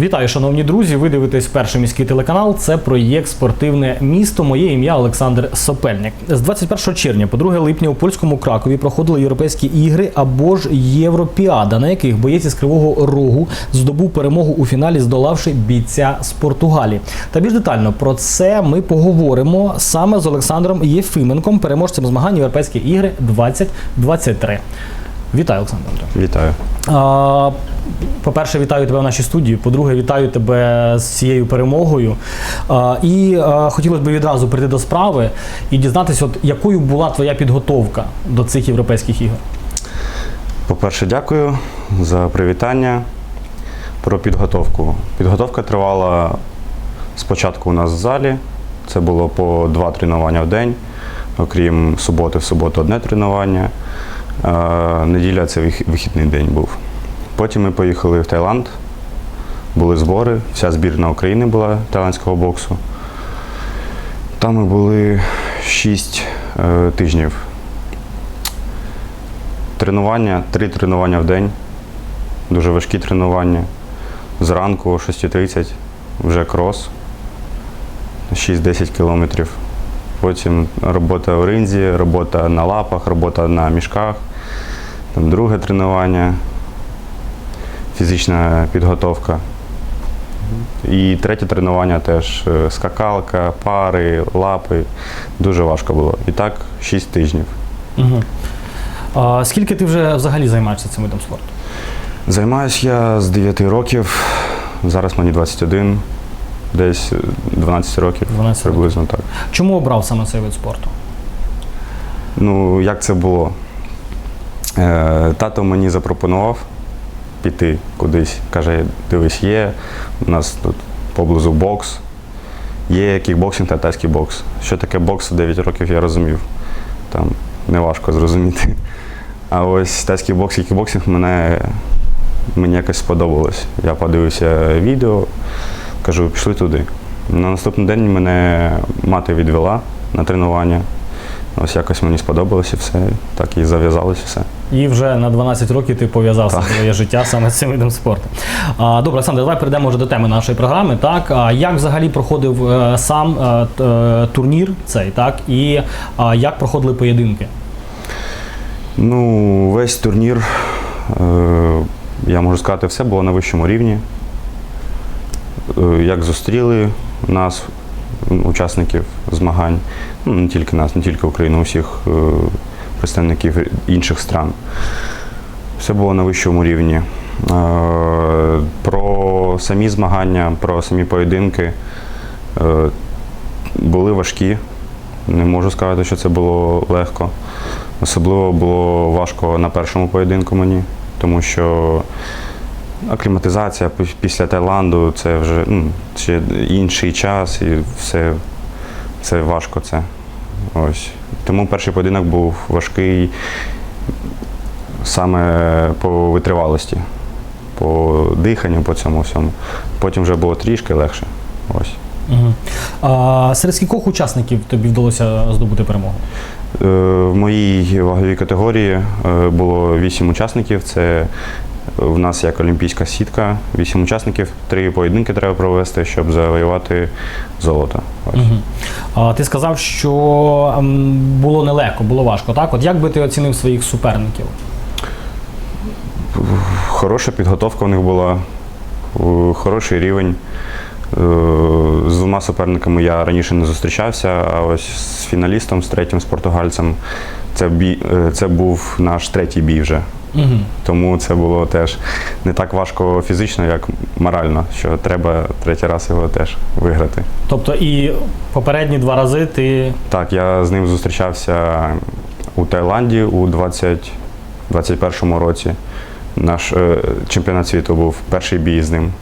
Вітаю, шановні друзі. Ви дивитесь перший міський телеканал. Це проєкт Спортивне місто. Моє ім'я Олександр Сопельник. З 21 червня по 2 липня у польському Кракові проходили європейські ігри або ж Європіада, на яких боєць із Кривого Рогу здобув перемогу у фіналі, здолавши бійця з Португалії. Та більш детально про це ми поговоримо саме з Олександром Єфименком, переможцем змагань Європейські ігри 2023. Вітаю, Олександр. Вітаю. По-перше, вітаю тебе в нашій студії. По-друге, вітаю тебе з цією перемогою. І хотілося б відразу прийти до справи і дізнатися, от якою була твоя підготовка до цих європейських ігор. По-перше, дякую за привітання. Про підготовку. Підготовка тривала спочатку у нас в залі. Це було по два тренування в день, окрім суботи, в суботу одне тренування. Неділя це вихідний день був. Потім ми поїхали в Таїланд, були збори, вся збірна України була таїландського боксу. Там ми були 6 е, тижнів. Тренування, три тренування в день, дуже важкі тренування. Зранку о 6.30 вже крос, 6-10 кілометрів. Потім робота в ринзі, робота на лапах, робота на мішках. Там друге тренування, фізична підготовка. І третє тренування теж е, скакалка, пари, лапи. Дуже важко було. І так 6 тижнів. Угу. А, скільки ти вже взагалі займаєшся цим видом спорту? Займаюсь я з 9 років. Зараз мені 21, десь 12 років 12 років. приблизно так. Чому обрав саме цей вид спорту? Ну, як це було? Е, тато мені запропонував піти кудись. Каже, дивись, є. У нас тут поблизу бокс. Є кікбоксинг та тайський бокс. Що таке бокс 9 років, я розумів. Там неважко зрозуміти. А ось тайський бокс і кікбоксинг мене, мені якось сподобалось. Я подивився відео, кажу, пішли туди. На наступний день мене мати відвела на тренування. Ось якось мені сподобалось і все. Так і зав'язалось все. І вже на 12 років ти пов'язав своє життя саме з цим видом спорту. А, добре, Олександр, давай перейдемо вже до теми нашої програми. Так, а як взагалі проходив е, сам е, е, турнір цей, так, і як проходили поєдинки? Ну, весь турнір, е, я можу сказати, все було на вищому рівні. Е, Як зустріли нас, учасників змагань, ну не тільки нас, не тільки Україну, усіх е, представників інших стран. Все було на вищому рівні. Е, Про самі змагання, про самі поєдинки е, були важкі. Не можу сказати, що це було легко. Особливо було важко на першому поєдинку мені, тому що акліматизація після Таїланду це вже ну, ще інший час і все це важко це. Ось. Тому перший поєдинок був важкий саме по витривалості, по диханню, по цьому всьому. Потім вже було трішки легше. Ось. Угу. А, серед скількох учасників тобі вдалося здобути перемогу? Е, В моїй ваговій категорії е, було вісім учасників. Це в нас як олімпійська сітка, вісім учасників, три поєдинки треба провести, щоб завоювати золото. Угу. А, ти сказав, що ем, було нелегко, було важко. Так, от як би ти оцінив своїх суперників? Хороша підготовка у них була, е, хороший рівень. Е, З двома суперниками я раніше не зустрічався, а ось з фіналістом, з третім, з португальцем, це, бій, е, це був наш третій бій вже. Угу. Тому це було теж не так важко фізично, як морально, що треба третій раз його теж виграти. Тобто і попередні два рази ти Так, я з ним зустрічався у Таїланді у 2021 році. Наш е, чемпіонат світу був перший бій з ним.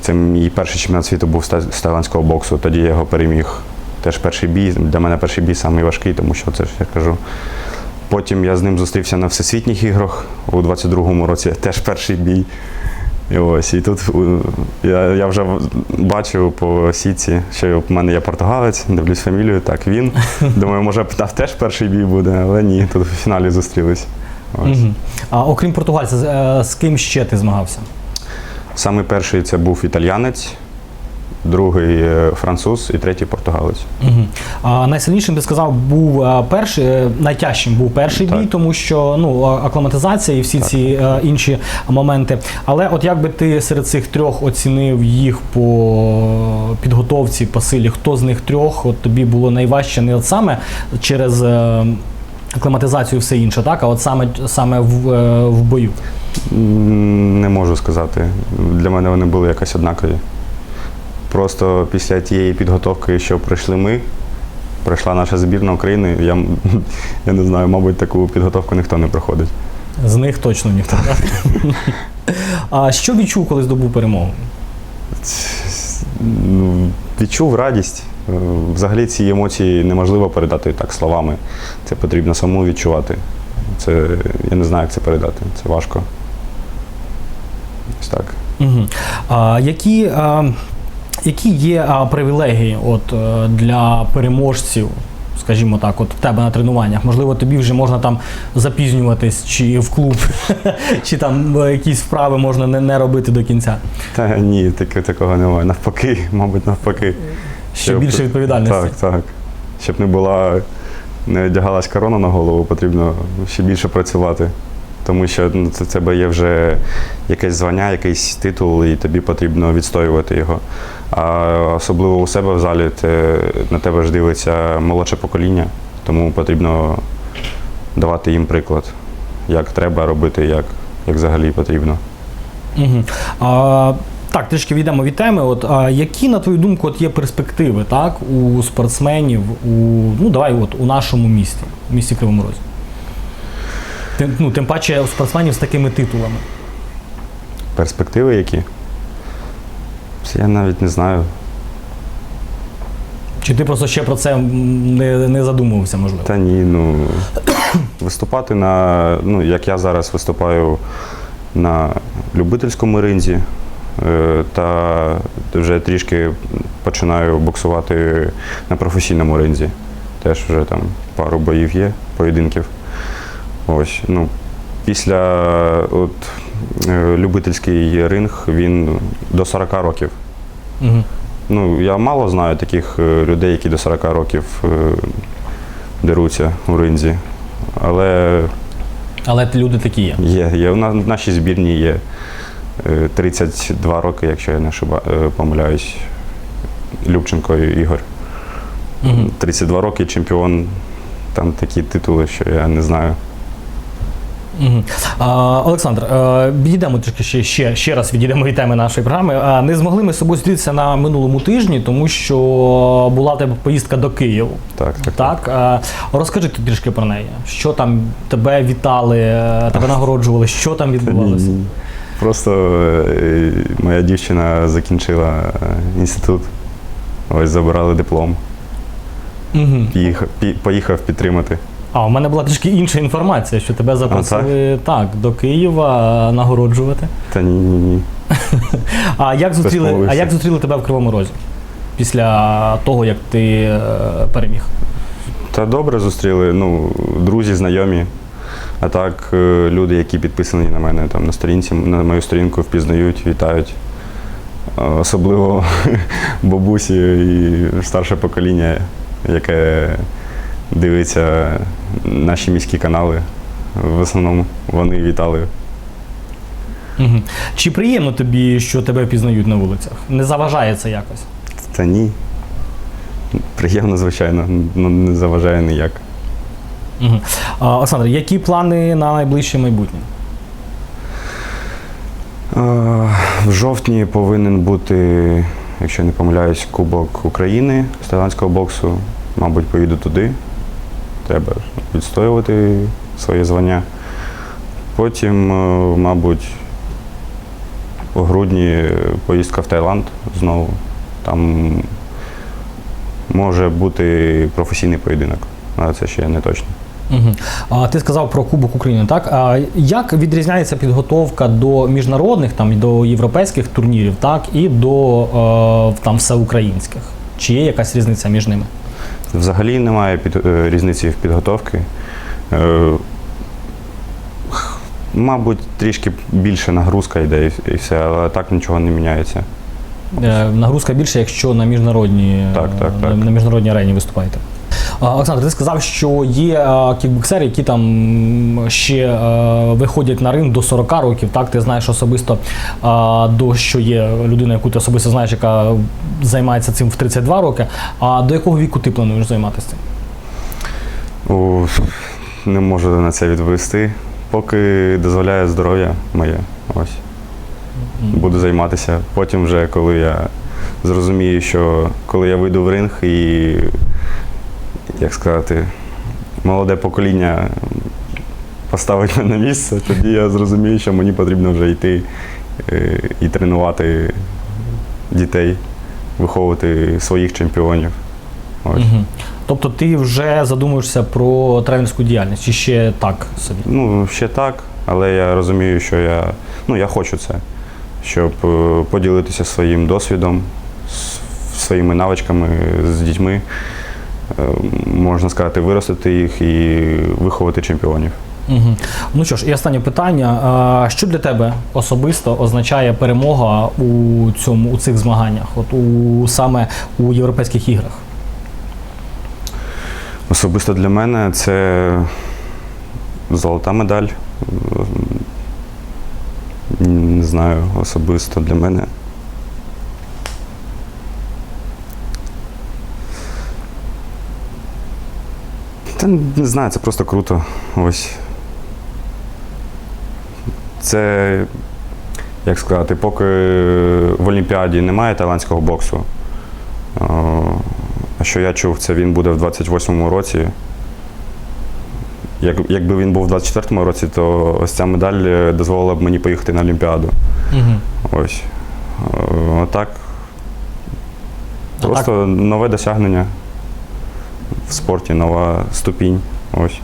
Це мій перший чемпіонат світу був з та- таїландського боксу. Тоді я його переміг. Теж перший бій. Для мене перший бій самий важкий, тому що це ж я кажу. Потім я з ним зустрівся на всесвітніх іграх у 22-му році, теж перший бій. І ось, і тут я, я вже бачив по сітці, що в мене є португалець, дивлюсь фамілію, так він. Думаю, може там теж перший бій буде, але ні, тут в фіналі зустрілись. Ось. Угу. А окрім португальця, з, е, з ким ще ти змагався? Саме перший це був італіянець, другий е, француз і третій португалець. Угу. А найсильнішим ти сказав, був е, перший, е, найтяжчим був перший Так. бій, тому що ну акліматизація і всі ці е, інші моменти. Але от як би ти серед цих трьох оцінив їх по підготовці, по силі, хто з них трьох от тобі було найважче не от саме через акліматизацію все інше, так, а от саме, саме в, в бою. Не можу сказати. Для мене вони були якось однакові. Просто після тієї підготовки, що пройшли ми, пройшла наша збірна України, я, я не знаю, мабуть, таку підготовку ніхто не проходить. З них точно ніхто. А що відчув, коли здобув перемогу? Ну, відчув радість. Е, Взагалі ці емоції неможливо передати так словами. Це потрібно самому відчувати. Це, я не знаю, як це передати. Це важко. Ось так. Угу. А, які, а, які є а, привілегії от, е, для переможців, скажімо так, от в тебе на тренуваннях? Можливо, тобі вже можна там запізнюватись чи в клуб, чи там е, якісь вправи можна не, не робити до кінця. Та ні, таки, такого немає. Навпаки, мабуть, навпаки. Ще Щоб- більше відповідальності. Так, так. Щоб не була, не одягалась корона на голову, потрібно ще більше працювати. Тому що ну, це, тебе є вже якесь звання, якийсь титул, і тобі потрібно відстоювати його. А особливо у себе в залі те, на тебе ж дивиться молодше покоління, тому потрібно давати їм приклад, як треба робити, як, як взагалі потрібно. Угу. А, так, трішки відійдемо від теми. От, а, які, на твою думку, от є перспективи так, у спортсменів у, ну, давай, от, у нашому місті, у місті Кривому Розі? Тим, ну, тим паче у спортсменів з такими титулами. Перспективи які? Це Я навіть не знаю. Чи ти просто ще про це не, не задумувався, можливо? Та ні, ну виступати на, ну, як я зараз виступаю на любительському ринзі, е, та вже трішки починаю боксувати на професійному ринзі. Теж вже там пару боїв є, поєдинків. Ось, ну, після от, любительський ринг він до 40 років. Угу. Ну, я мало знаю таких е, людей, які до 40 rokів е, деруться у ринзі. Але Але люди такі є. є, є. В на- в нашій збірні є е, 32 роки, якщо я не е, помиляюсь. Любченко Ігор. Угу. 32 роки чемпіон. Там такі титули, що я не знаю. Угу. А, Олександр, е, відійдемо трішки ще, ще, ще раз відійдемо від теми нашої програми. Не змогли ми з собою зустрітися на минулому тижні, тому що була тебе поїздка до Києву. Так, так. Так, е, розкажи ти трішки про неї. Що там тебе вітали, е, тебе нагороджували, що там відбувалося? Просто е, моя дівчина закінчила е, інститут. Ось забирали диплом. Угу. Поїхав, поїхав підтримати. А у мене була трішки інша інформація, що тебе запросили так, до Києва е, нагороджувати. Та ні, ні, ні. А як зустріли, а як зустріли тебе в Кривому Розі після того, як ти е, переміг? Та добре зустріли, ну, друзі, знайомі. А так, е, люди, які підписані на мене там на сторінці, на мою сторінку впізнають, вітають. Особливо бабусі і старше покоління, яке дивиться наші міські канали. В основному вони вітали. Угу. Чи приємно тобі, що тебе пізнають на вулицях? Не заважає це якось? Та ні. Приємно, звичайно, ну не заважає ніяк. Угу. Олександр, які плани на найближче майбутнє? В жовтні повинен бути, якщо не помиляюсь, Кубок України з тайландського боксу. Мабуть, поїду туди. Треба відстоювати своє звання. Потім, е, мабуть, у грудні поїздка в Таїланд знову. Там може бути професійний поєдинок, але це ще не точно. Угу. А, ти сказав про Кубок України, так? А як відрізняється підготовка до міжнародних, там, до європейських турнірів, так, і до е, там, всеукраїнських? Чи є якась різниця між ними? Взагалі немає під, е, різниці в підготовці. Е, Мабуть, трішки більше нагрузка йде і- і все, але так нічого не міняється. Е, Нагрузка більше, якщо на міжнародній, Так, так, так. на міжнародній арені виступаєте. Олександр, ти сказав, що є е, кікбоксери, які там ще е, виходять на ринг до 40 років. Так, ти знаєш особисто е, до що є людина, яку ти особисто знаєш, яка займається цим в 32 роки. А до якого віку ти плануєш займатися цим? У, не можу на це відповісти. Поки дозволяє здоров'я моє. Ось. Буду займатися. Потім вже, коли я зрозумію, що коли я вийду в ринг і, як сказати, молоде покоління поставить мене на місце, тоді я зрозумію, що мені потрібно вже йти е, і тренувати дітей, виховувати своїх чемпіонів. Ось. Мгм. Тобто ти вже задумуєшся про тренерську діяльність, чи ще так собі? Ну, ще так, але я розумію, що я, ну, я хочу це, щоб е, поділитися своїм досвідом, своїми навичками з дітьми, можна сказати, виростити їх і виховати чемпіонів. Угу. Ну що ж, і останнє питання. Що для тебе особисто означає перемога у цьому у цих змаганнях, от у саме у європейських іграх? Особисто для мене це золота медаль. Е, Не знаю, особисто для мене. Та не знаю, це просто круто. Ось. Це, як сказати, поки в Олімпіаді немає тайландського боксу. а що я чув, це він буде в 28-му році. Як, якби він був в 24-му році, то ось ця медаль е, дозволила б мені поїхати на Олімпіаду. Угу. Ось. Отак. Просто нове досягнення в спорті, нова ступінь. Ось.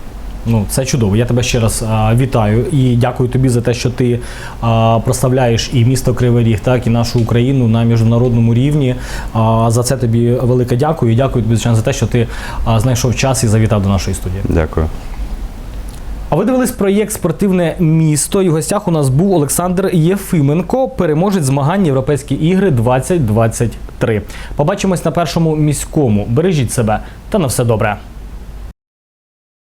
Ну, це чудово. Я тебе ще раз а, вітаю і дякую тобі за те, що ти а, прославляєш і місто Кривий Ріг, так і нашу Україну на міжнародному рівні. А, за це тобі велике дякую. І дякую тобі звичайно за те, що ти а, знайшов час і завітав до нашої студії. Дякую. А ви дивились проєкт Спортивне місто. І в гостях у нас був Олександр Єфименко, переможець змагань Європейські ігри 2023. Побачимось на першому міському. Бережіть себе та на все добре.